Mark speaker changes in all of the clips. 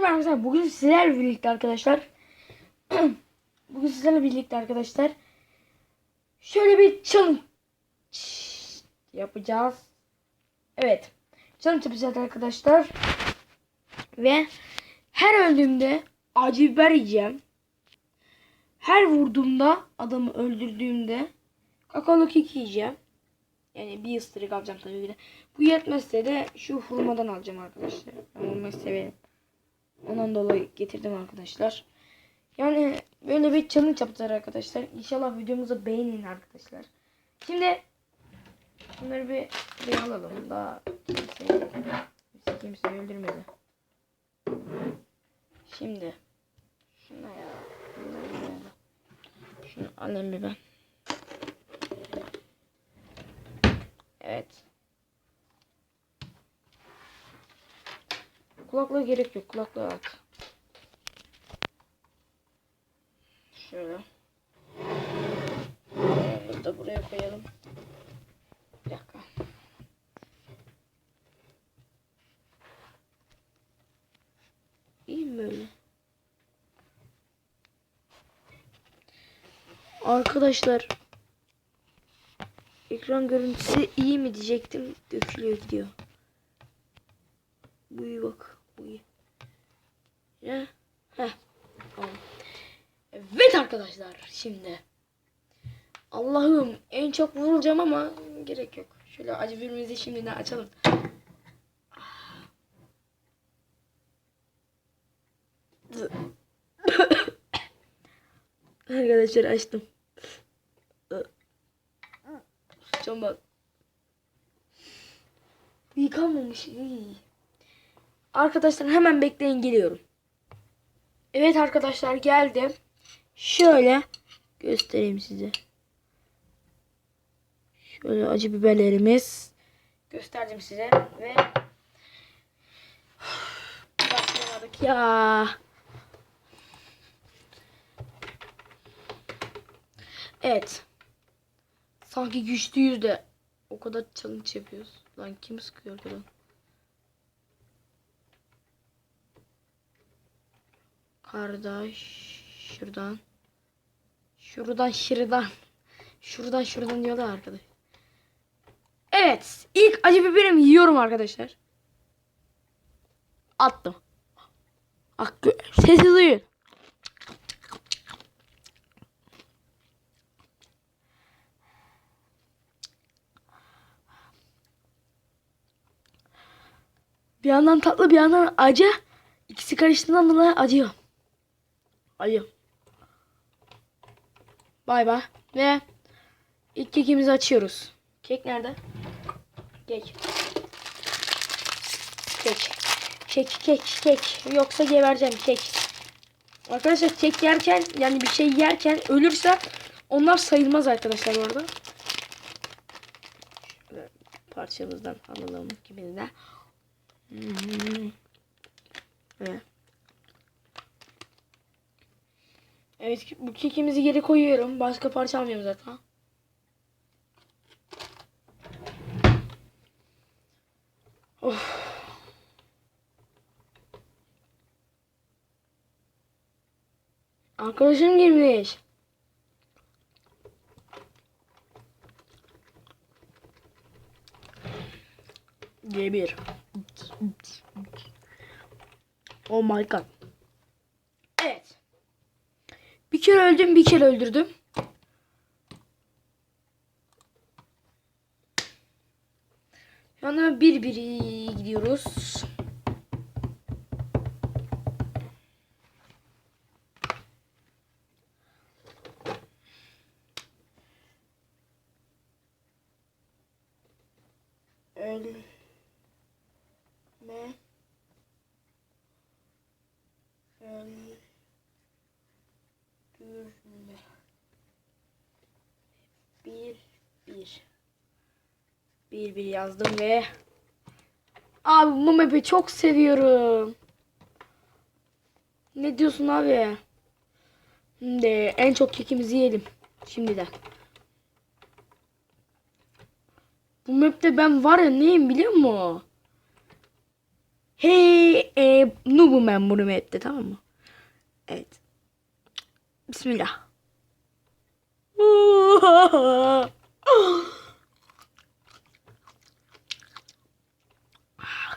Speaker 1: merhaba arkadaşlar. Bugün sizlerle birlikte arkadaşlar. Bugün sizlerle birlikte arkadaşlar. Şöyle bir challenge yapacağız. Evet. Challenge yapacağız arkadaşlar. Ve her öldüğümde acı biber yiyeceğim. Her vurduğumda adamı öldürdüğümde kakaolu kek yiyeceğim. Yani bir ısırık alacağım tabii ki de. Bu yetmezse de şu hurmadan alacağım arkadaşlar. Ben hurmayı severim. Ondan dolayı getirdim arkadaşlar. Yani böyle bir challenge yapacağız arkadaşlar. İnşallah videomuzu beğenin arkadaşlar. Şimdi bunları bir buraya alalım. Daha kimse, kimse kimseyi öldürmedi. Şimdi şuna ya. Şunu alayım bir ben. Evet. Kulaklığa gerek yok. Kulaklığı at. Şöyle. Bunu da buraya koyalım. Bir dakika. İyi mi böyle? Arkadaşlar ekran görüntüsü iyi mi diyecektim. Dökülüyor gidiyor. Bu iyi bak. Bu. Evet arkadaşlar şimdi. Allah'ım en çok vurulacağım ama gerek yok. Şöyle acı biberimizi şimdiden açalım. Arkadaşlar açtım. Can bak. Yıkanmamış. İyi. Arkadaşlar hemen bekleyin geliyorum. Evet arkadaşlar geldim. Şöyle göstereyim size. Şöyle acı biberlerimiz gösterdim size ve başlayamadık ya. Evet. Sanki güçlüyüz de o kadar challenge yapıyoruz. Lan kim sıkıyor lan? Kardeş şuradan. Şuradan şuradan. Şuradan şuradan diyorlar arkadaş. Evet. ilk acı biberimi yiyorum arkadaşlar. Attım. Hakkı. Sesi duyun. Bir yandan tatlı bir yandan acı. İkisi karıştığından dolayı acıyor. Acı. Bay bay. Ve ilk kekimizi açıyoruz. Kek nerede? Kek. Kek. Kek, kek, kek. Yoksa gebereceğim kek. Arkadaşlar kek yerken yani bir şey yerken ölürse onlar sayılmaz arkadaşlar orada. Parçamızdan alalım gibi de. Hmm. Evet. Evet bu kekimizi geri koyuyorum. Başka parça almıyorum zaten. Of. Arkadaşım girmiş. G1. Oh my god. Evet. Bir kere öldüm, bir kere öldürdüm. Şu anda bir biri gidiyoruz. Öldürme. Bir, bir. Bir, bir yazdım ve Abi bu map'i çok seviyorum. Ne diyorsun abi? Şimdi en çok kekimizi yiyelim. Şimdiden. Bu map'te ben var ya neyim biliyor musun? Hey e, noobum ben bunu map'te tamam mı? Evet. Bismillah.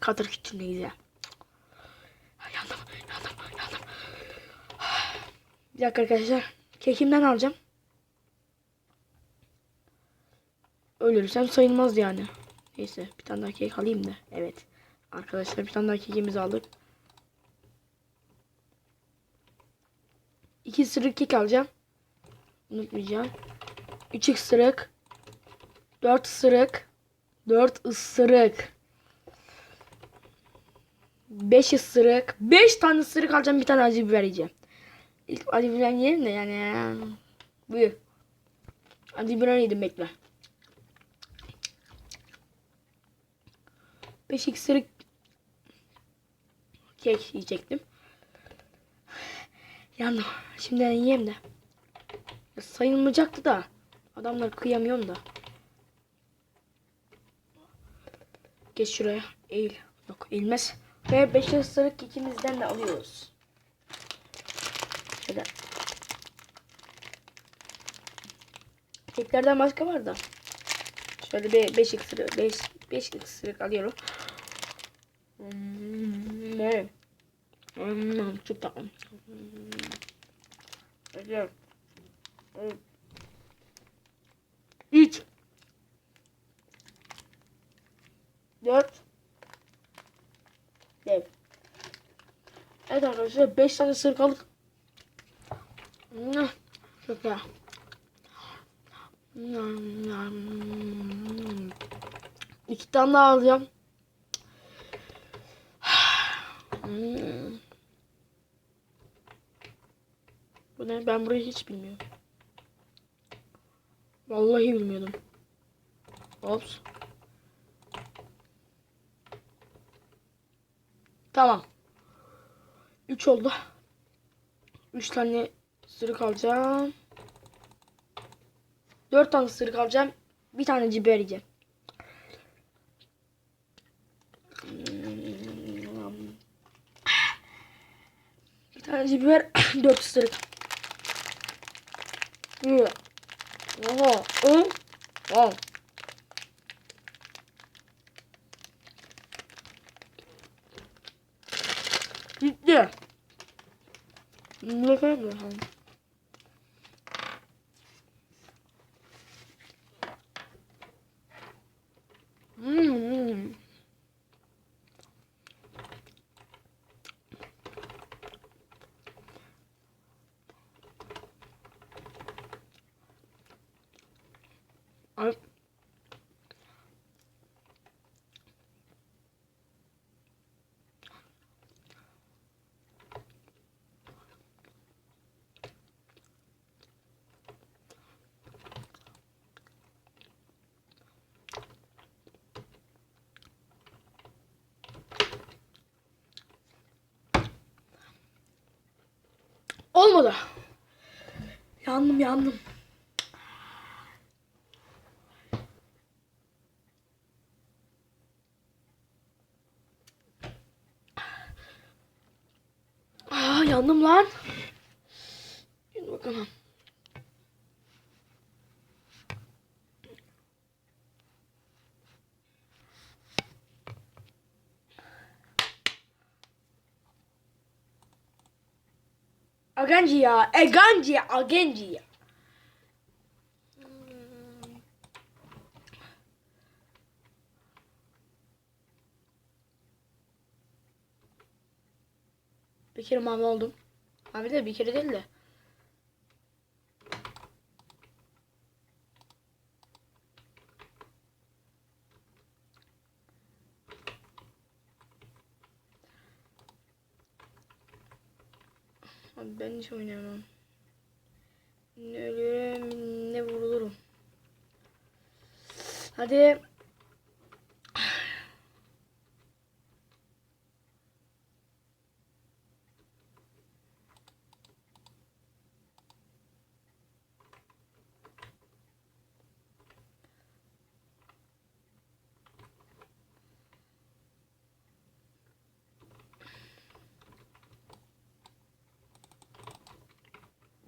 Speaker 1: Katır küçüğündeyiz ya. Yandım, yandım, yandım. Bir dakika arkadaşlar. Kekimden alacağım. Ölürsem sayılmaz yani. Neyse bir tane daha kek alayım da. Evet. Arkadaşlar bir tane daha kekimizi aldık. Isırık kek alacağım. Unutmayacağım. Üç ısırık. Dört ısırık. Dört ısırık. Beş ısırık. Beş tane ısırık alacağım. Bir tane acı biber yiyeceğim. İlk acı biber yiyelim de yani. Buyur. Acı biber yedim bekle. Beş ısırık kek yiyecektim. Yandım. Şimdi yiyeyim de. Ya sayılmayacaktı da. Adamlar kıyamıyorum da. Geç şuraya. Eğil. Yok eğilmez. Ve 5 ısırık ikimizden de alıyoruz. Şöyle. Keklerden başka var da. Şöyle bir 5 ısırık 5 5 ısırık alıyorum. Hmm, Hmm. Güzel. Hmm. Üç. Dört. Beş. Evet arkadaşlar 5 tane. Hmm, Çok. Hmm. İki tane daha alacağım. Hmm. Bu ne? Ben burayı hiç bilmiyorum. Vallahi bilmiyordum. Ops. Tamam. 3 oldu. 3 tane sırık alacağım. 4 tane sırık alacağım. Bir tane ciber yiyeceğim. Bir tane ciber, 4 sırık. Oha. Oha. Oha. Bitti. Ne kadar mı? Hmm. Olmadı. Yandım yandım. Aa, yandım lan. Gel bakalım. Agenci ya. Eganci ya. Agenci ya. Bir kere mavi oldum. Mavi de bir kere değil de. Abi ben hiç oynayamam. Ne ölürüm ne vurulurum. Hadi.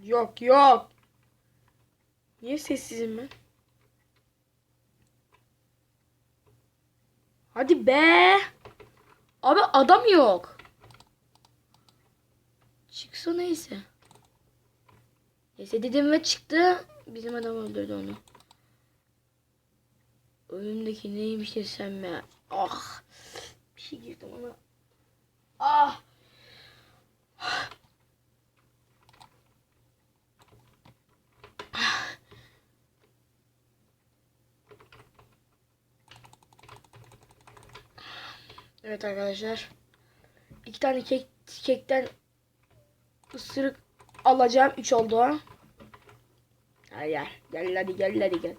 Speaker 1: Yok yok. Niye sessizim ben? Hadi be. Abi adam yok. Çıksa neyse. Neyse dedim ve çıktı. Bizim adam öldürdü onu. Önümdeki neymiş desem ya. Ah. Bir şey girdim ona. Ah. Evet arkadaşlar. İki tane kek, kekten ısırık alacağım. Üç oldu. Gel gel. Gel hadi gel hadi gel.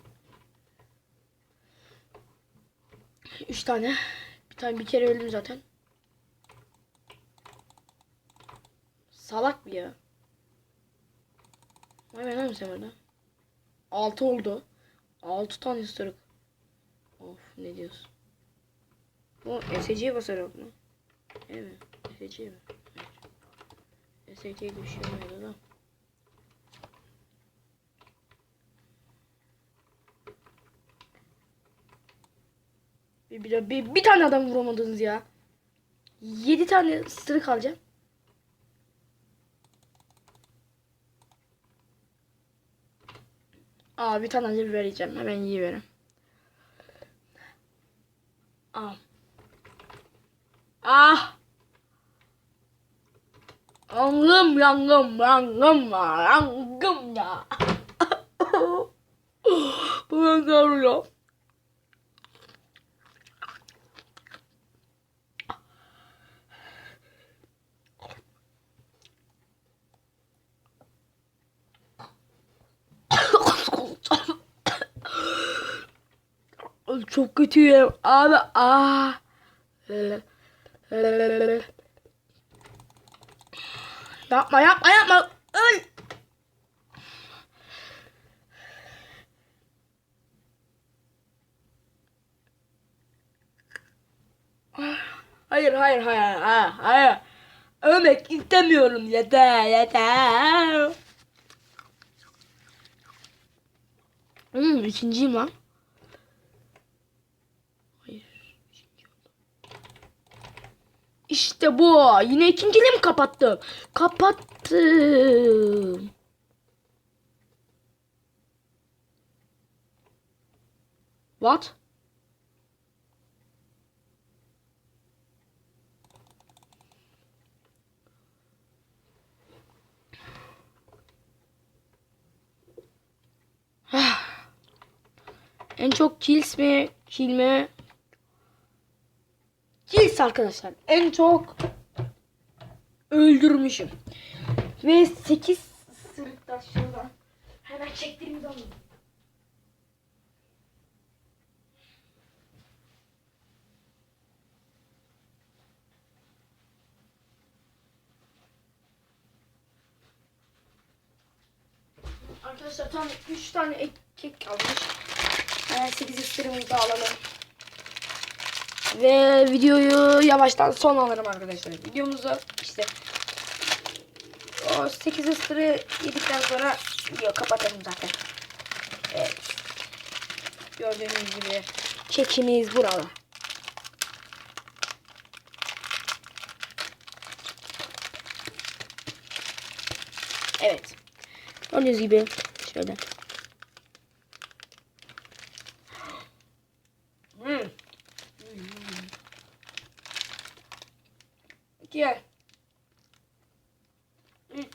Speaker 1: Üç tane. Bir tane bir kere öldüm zaten. Salak bir ya. Vay be ne sen orada? Altı oldu. Altı tane ısırık. Of ne diyorsun? Bu SC'ye basarak mı? Evet. SC mi? Evet. SC'yi düşürmüyordu da. Bir, bir, bir, bir tane adam vuramadınız ya. Yedi tane ısırık alacağım. Aa bir tane acı vereceğim. Hemen iyi verin. Aa. Ah. Yangım yangım yangım ya yangım ya. Bu ben görüyor. Çok kötüyüm abi. Ah. Yapma yapma yapma. Öl. Hayır hayır hayır hayır hayır. Ölmek istemiyorum yeter yeter. Hmm, ikinciyim lan. Hayır. ikinci oldum. İşte bu. Yine ikinciliği mi kapattım? Kapattım. What? En çok kills mi? Kill mi? Kills arkadaşlar. En çok öldürmüşüm. Ve 8 sırıktan şuradan. Hemen çektiğimiz zaman. Arkadaşlar tam 3 tane ek kek kalmış. Hemen 8 ısırımızı alalım. Ve videoyu yavaştan son alırım arkadaşlar. Videomuzu işte o 8 ısırı yedikten sonra video kapatalım zaten. Evet. Gördüğünüz gibi kekimiz burada. Evet. Gördüğünüz gibi şöyle. Hmm. Üç.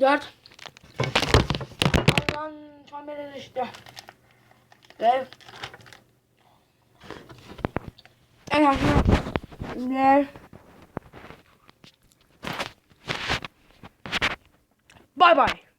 Speaker 1: Dört. Allah'ın kamera düştü. En azından ve Bye bye.